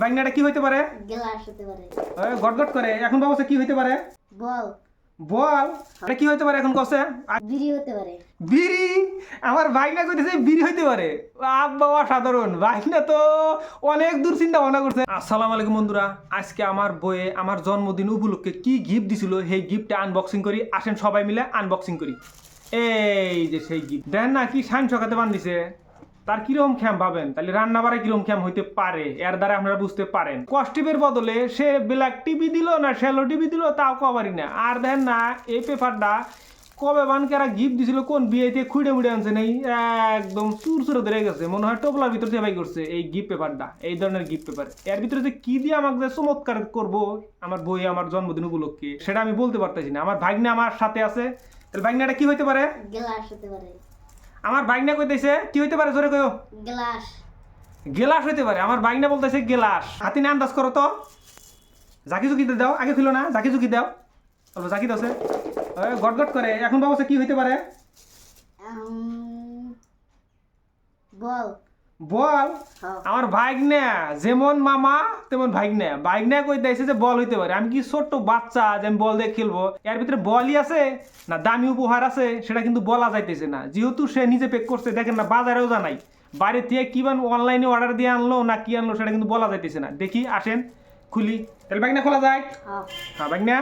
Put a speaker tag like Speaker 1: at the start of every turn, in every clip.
Speaker 1: তাহলে কি হইতে পারে?
Speaker 2: গ্লাস হতে পারে।
Speaker 1: ওই গটগট করে। এখন বাবা কি হইতে পারে?
Speaker 2: বল।
Speaker 1: বল। এটা কি হইতে পারে এখন কসে?
Speaker 2: বিড়ি হতে পারে।
Speaker 1: বিড়ি? আমার কইতেছে বিড়ি হইতে পারে। আব্বা অসাধারণ। বাইকনা তো অনেক দূর চিন্তা ভাবনা করছে। আসসালামু আলাইকুম বন্ধুরা। আজকে আমার বইয়ে আমার জন্মদিন উপলক্ষে কি গিফট দিছিল সেই গিফটটা আনবক্সিং করি। আসেন সবাই মিলে আনবক্সিং করি। এই যে সেই গিফট দেন না কি সাইন সকাতে বান্ধিছে। তার কীরকম খ্যাম পাবেন তাহলে রান্না বাড়া কীরকম খ্যাম হইতে পারে? এর দ্বারা আপনারা বুঝতে পারেন। কস্টিপের বদলে সে ব্ল্যাক টিভি দিল না শ্যালো টিভি দিল, তাও কবারই না। আর দেখেন না, এই পেপারটা কবে বানকেরা গিফট দিছিল, কোন বিয়েতে খুঁড়ে মুড়ে আনছে নেই, একদম চুর চুরে ধরে গেছে। মনে হয় টোপলার ভিতর বাই করছে এই গিফট পেপারটা, এই ধরনের গিফট পেপার। এর ভিতরে যে কি দিয়ে আমাকে যে চমৎকার করব, আমার বই, আমার জন্মদিন উপলক্ষে, সেটা আমি বলতে পারতেছি না। আমার ভাগ্নে আমার সাথে আছে। তাহলে ভাগ্নাটা কি হইতে পারে?
Speaker 2: হতে পারে।
Speaker 1: আমার ভাগ্নে কইতেছে কি হইতে পারে জোরে কইও?
Speaker 2: গ্লাস।
Speaker 1: গেলাস হইতে পারে আমার ভাগ্নে বলতেছে গেলাস। হাতি না আন্দাজ করো তো। জাকি জুকি দাও আগে খুলো না জাকি জুকি দাও। অল্প জাকি দাও গট গট করে এখন বাবা কি হইতে পারে।
Speaker 2: বল।
Speaker 1: বল।
Speaker 2: হ্যাঁ।
Speaker 1: আমার ভাগ্নে যেমন মামা তেমন ভাগ্নে। ভাগ্নে কই দিয়েছে যে বল হইতে পারে। আমি কি ছোট্ট বাচ্চা যে আমি বল দিয়ে খেলব এর ভিতরে বলই আছে না দামি উপহার আছে সেটা কিন্তু বলা যাইতেছে না। যেহেতু সে নিজে পেক করছে দেখেন না বাজারেও জানাই বাইরে থেকে কি বান অনলাইনে অর্ডার দিয়ে আনলো না কি আনলো সেটা কিন্তু বলা যাইতেছে না। দেখি আসেন খুলি। তাহলে ভাগ্নে খোলা যায়
Speaker 2: হ্যাঁ।
Speaker 1: হ্যাঁ ভাগ্না।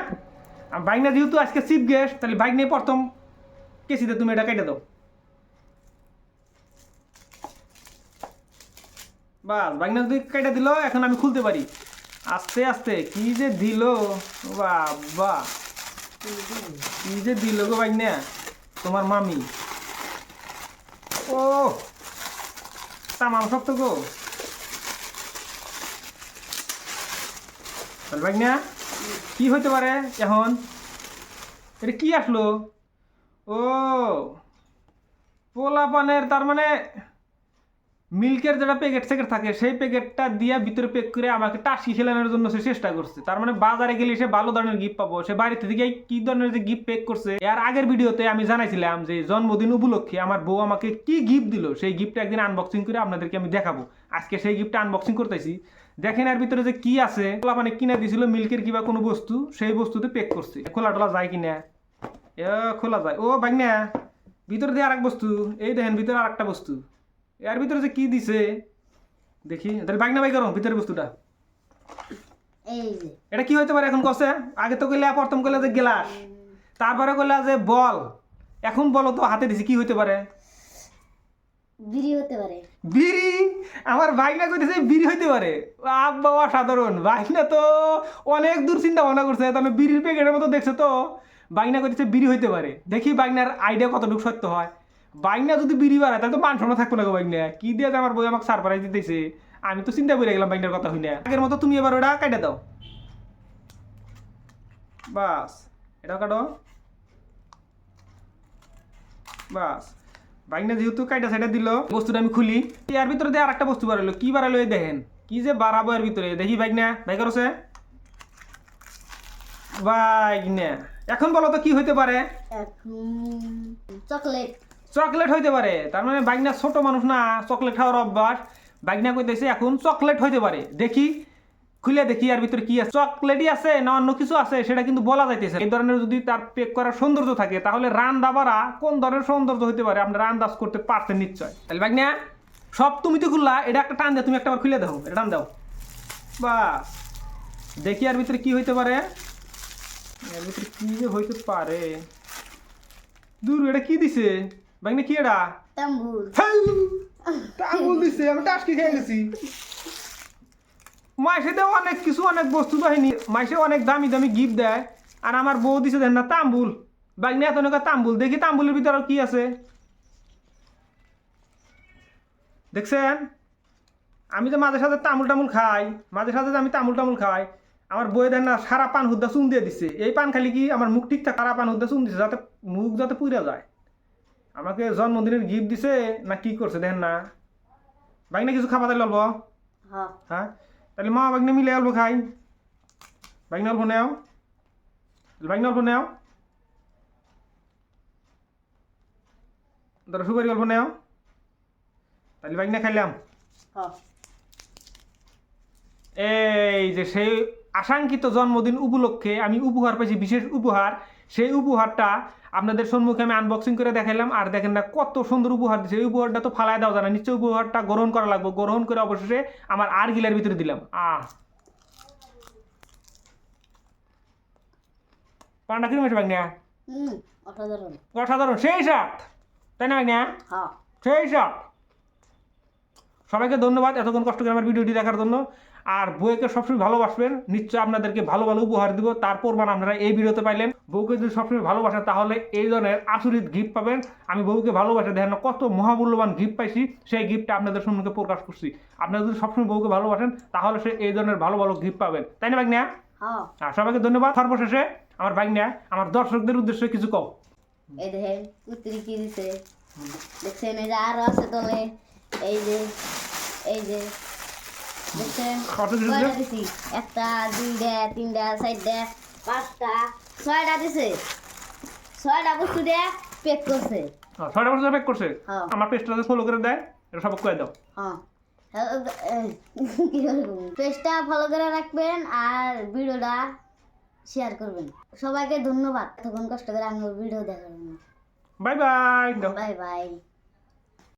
Speaker 1: ভাগ্না যেহেতু আজকে চিফ গেস্ট তাহলে ভাগ্নে প্রথম কেসিতে তুমি এটা কেটে দাও। বাস, ভাগ্না যদি কেটে দিল, এখন আমি খুলতে পারি। আস্তে আস্তে, কি যে দিল? বাবা, কি যে দিল গো ভাগ্না? তোমার মামি। ও, তামাম শক্ত গো। ভাগ্না, কি হইতে পারে এখন? এটা কি আসলো? ও পোলা পানের তার মানে মিল্কের যেটা প্যাকেট স্যাকেট থাকে, সেই প্যাকেটটা দিয়ে ভিতরে প্যাক করে আমাকে টাসি খেলানোর জন্য সে চেষ্টা করছে। তার মানে বাজারে গেলে সে ভালো ধরনের গিফট পাবো। সে বাড়ি থেকে কি ধরনের যে গিফট প্যাক করছে, এর আগের ভিডিওতে আমি জানাইছিলাম যে জন্মদিন উপলক্ষে আমার বউ আমাকে কি গিফট দিল, সেই গিফটটা একদিন আনবক্সিং করে আপনাদেরকে আমি দেখাবো। আজকে সেই গিফটটা আনবক্সিং করতেছি। দেখেন এর ভিতরে যে কি আছে পোলা মানে কিনা দিছিল, মিল্কের কিবা কোনো বস্তু, সেই বস্তুতে প্যাক করছে। খোলা টোলা যায় কিনা? এ খোলা যায়। ও বাগনা ভিতরে দিয়ে আরেক বস্তু। এই দেখেন, ভিতরে আরেকটা বস্তু। এর ভিতরে যে কি দিছে? দেখি তাহলে বাগনা বাই করো ভিতরে বস্তুটা। এটা কি হইতে পারে এখন কসে? আগে তো কইলে প্রথম কইলে যে গ্লাস তারপরে কইলা যে বল। এখন বলো তো হাতে দিছি কি হইতে পারে?
Speaker 2: বিড়ি হতে পারে।
Speaker 1: বিড়ি? আমার বাইকনা কইতেছে বিড়ি হইতে পারে। আব্বা অসাধারণ। বাইকনা তো অনেক দূর চিন্তা ভাবনা করছে তাহলে বিড়ির প্যাকেটের মতো দেখছে তো? বাইকনা কইতেছে বিড়ি হইতে পারে। দেখি বাইকনার আইডিয়া কতটুকু সত্য হয়। বাইকনা যদি বিড়ি বাড়ায় তাহলে তো মান সম্মান থাকব না গো বাইকনা কি দিয়ে আমার বই আমাকে সারপ্রাইজ দিতেছে? আমি তো চিন্তা করে গেলাম বাইকনার কথা হই না আগের মতো তুমি এবার ওটা কাটে দাও। বাস, এটাও কাটো। বাস বাইকনা যেহেতু কাইটা সাইডা দিল, বস্তুটা আমি খুলি। এর ভিতরে দিয়ে আরেকটা বস্তু বাড়ালো কি বাড়ালো এই দেখেন? কি যে বাড়াবো এর ভিতরে, দেখি বাইকনা বাইক করছে? বাইকনা এখন বলো তো কি হইতে পারে?
Speaker 2: চকলেট।
Speaker 1: চকলেট হইতে পারে। তার মানে বাইকনা ছোট মানুষ না, চকলেট খাওয়ার অভ্যাস। বাইকনা কইতেছে, এখন চকলেট হইতে পারে। দেখি খুলে দেখি আর ভিতরে কি আছে। চকলেটই আছে না অন্য কিছু আছে, সেটা কিন্তু বলা যাইতেছে এই ধরনের যদি তার পেক করার সৌন্দর্য থাকে, তাহলে রান দাবারা কোন ধরনের সৌন্দর্য হইতে পারে? আপনারা আন্দাজ করতে পারছেন নিশ্চয়। তাহলে বাইকনা সব তুমি তো খুললা, এটা একটা টান দাও তুমি একটা খুলে দাও এটা টান দাও। বা দেখি আর ভিতরে কি হইতে পারে। এর ভিতরে কি হইতে পারে? দূর, এটা কি দিছে? বাইকনা কি এটা
Speaker 2: তাম্বুর
Speaker 1: টাঙ্গুল দিছে আমি টাসকি খেয়ে গেছি। মাসে দেও অনেক কিছু অনেক বস্তু বাহিনী। মাসে অনেক দামি দামি গিফট দেয়। আর আমার বউ দিছে দেন না তাম্বুল। বাইক এত নৌকা তাম্বুল দেখি তাম্বুলের ভিতরে কি আছে। দেখছেন? আমি যে মাঝে সাথে তামুল টামুল খাই মাঝে সাথে আমি তামুল টামুল খাই আমার বই দেন না সারা পান হুদ্দা চুন দিয়ে দিছে। এই পান খালি কি আমার মুখ ঠিকঠাক সারা পান হুদ্দা চুন দিছে যাতে মুখ যাতে পুড়ে যায়। আমাকে জন্মদিনের গিফট দিছে না কি করছে দেখেন না। বাইক না কিছু খাবার তাহলে অল্প
Speaker 2: হ্যাঁ।
Speaker 1: হ্যাঁ? তাহলে মা বাগনে মিলে অল্প খাই। বাইক অল্প নেও। বাইক অল্প নেও। ধরো সুপারি অল্প নেও। তাহলে বাইক না খাইলাম।
Speaker 2: হ্যাঁ।
Speaker 1: এই যে সেই আশাঙ্কিত জন্মদিন উপলক্ষে আমি উপহার পেয়েছি বিশেষ উপহার। সেই উপহারটা আপনাদের সম্মুখে আমি আনবক্সিং করে দেখালাম আর দেখেন না কত সুন্দর উপহার দিচ্ছে এই উপহারটা তো ফালায় দেওয়া যায় না। নিশ্চয়ই উপহারটা গ্রহণ করা লাগবে। গ্রহণ করে অবশেষে আমার আর গিলার ভিতরে দিলাম। আহ! পান্ডা কিরম
Speaker 2: অসাধারণ।
Speaker 1: অসাধারণ। সেই সাত। তাই না বাগনিয়া
Speaker 2: হ্যাঁ।
Speaker 1: সেই সাত। সবাইকে ধন্যবাদ এতক্ষণ কষ্ট করে আমার ভিডিওটি দেখার জন্য। আর বউকে সবসময় ভালোবাসবেন নিশ্চয়ই আপনাদেরকে ভালো ভালো উপহার দিব। তার প্রমাণ আপনারা এই ভিডিওতে পাইলেন। বউকে যদি সবসময় ভালোবাসেন তাহলে এই ধরনের আসরিত গিফট পাবেন। আমি বউকে ভালোবাসে দেখেন কত মহামূল্যবান গিফট পাইছি। সেই গিফটটা আপনাদের সম্মুখে প্রকাশ করছি। আপনারা যদি সবসময় বউকে ভালোবাসেন তাহলে সে এই ধরনের ভালো ভালো গিফট পাবেন। তাই না বাগনিয়া
Speaker 2: হ্যাঁ।
Speaker 1: আর সবাইকে ধন্যবাদ। সর্বশেষে আমার বাগনিয়া আমার দর্শকদের উদ্দেশ্যে কিছু কও।
Speaker 2: এই দেখেন কি দিছে? দেখছেন এই যে আরও আছে তলে। এই যে এই যে একটা দুইটা তিনটা চারটা পাঁচটা ছয়টা দিছে। ছয়টা বস্তু দিয়ে পেক করছে।
Speaker 1: ছয়টা করছে?
Speaker 2: হ্যাঁ।
Speaker 1: আমার ফলো করে দেয় এটা সবাই করে দাও।
Speaker 2: হ্যাঁ। পেজটা ফলো করে রাখবেন আর ভিডিওটা শেয়ার করবেন। সবাইকে ধন্যবাদ। তখন কষ্ট করে আমি ভিডিও দেখার
Speaker 1: বাই বাই
Speaker 2: বাই বাই